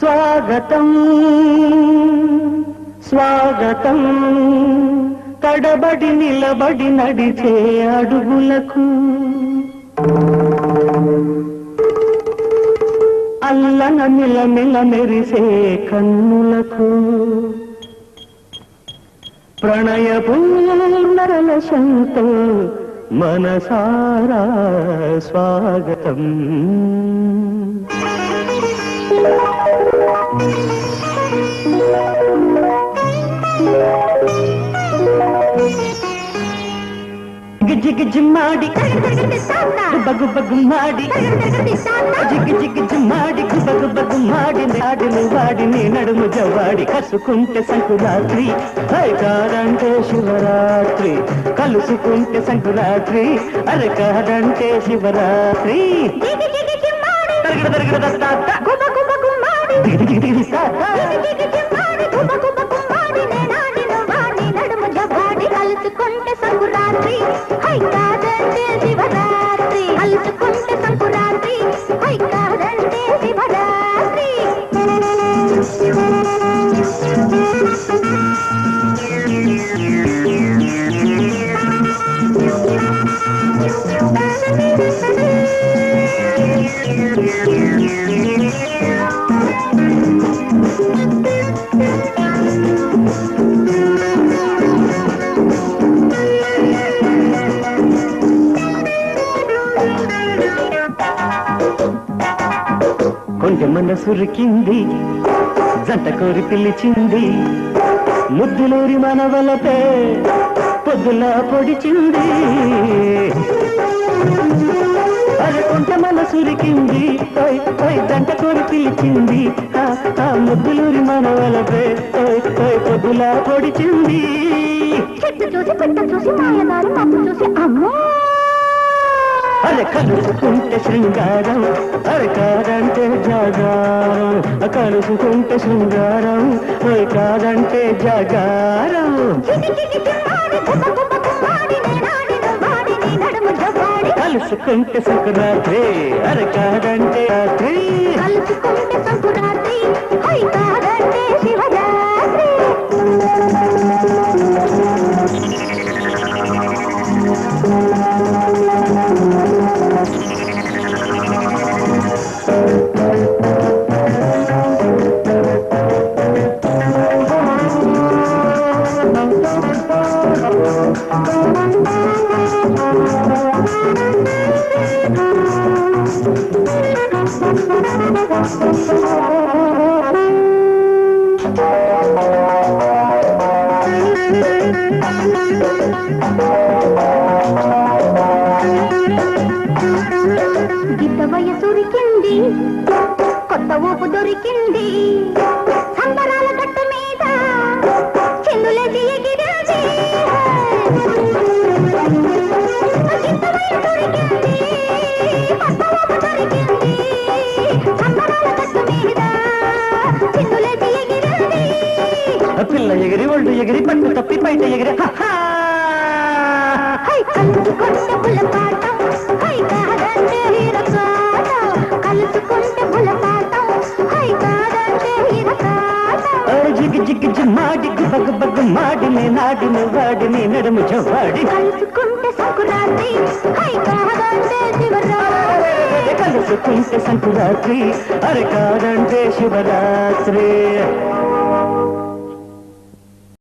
స్వాగతం. స్వాగతం. తడబడి నిలబడి నడిచే అడుగులకు. అల్లన నిలమిల మెరిసే కన్నులకు. ప్రణయ సంతో మనసారా స్వాగతం. మాడి గుబ్బ గుమ్మాడి జిగ్గి జిగ్గి జిమ్మాడి గుబ్బ గుబ్బ గుమ్మాడి నాడిని వాడిని నడుము జవాడి కసుకుంటే సంకురాత్రి కాదంటే శివరాత్రి కలుసుకుంటే సంకురాత్రి అరే కాదంటే శివరాత్రి తరగడ తరగడ దత్తాత్త. దిగి దిగి హై కాదంటే శివరాత్రి కలుసుకుంటే సంకురాత్రి హై కా గుండె మనసురికింది జంట కోరి పిలిచింది ముద్దులూరి మనవలపే పొద్దులా పొడిచింది. అరే కొంచెం మనసురికింది పై పై జంట కోరి పిలిచింది. ఆ, ముద్దులూరి మనవలపే పై పై పొద్దులా పొడిచింది. చెట్టు చూసి పెట్ట చూసి మాయదారి చూసి అమ్మో! అరే కలుసుకుంటే శృంగారం అరే కాదంటే జాగారం. కలుసుకుంటే శృంగారం ఓయ్ కాదంటే జాగారం. కలుసుకుంటే సంక్రాంతి అరే కాదంటే రాత్రి. కలుసుకుంటే సంకురాత్రి గిద్ద వయసురికింది కొత్త ఊపు దొరికింది సంబరాల గట్టు ఎగిరి ఒళ్ళు ఎగిరి పట్టు తప్పి బయట ఎగిరి. జిగి జిగి జిమ్మాడి గుమ్మాడిని నాడిని వాడిని నడుము జవాడి కలుసుకుంటే సంకురాత్రి. హై కాదంటే శివరాత్రి. కలుసుకుంటే సంకురాత్రి అరే కాదంటే శివరాత్రి.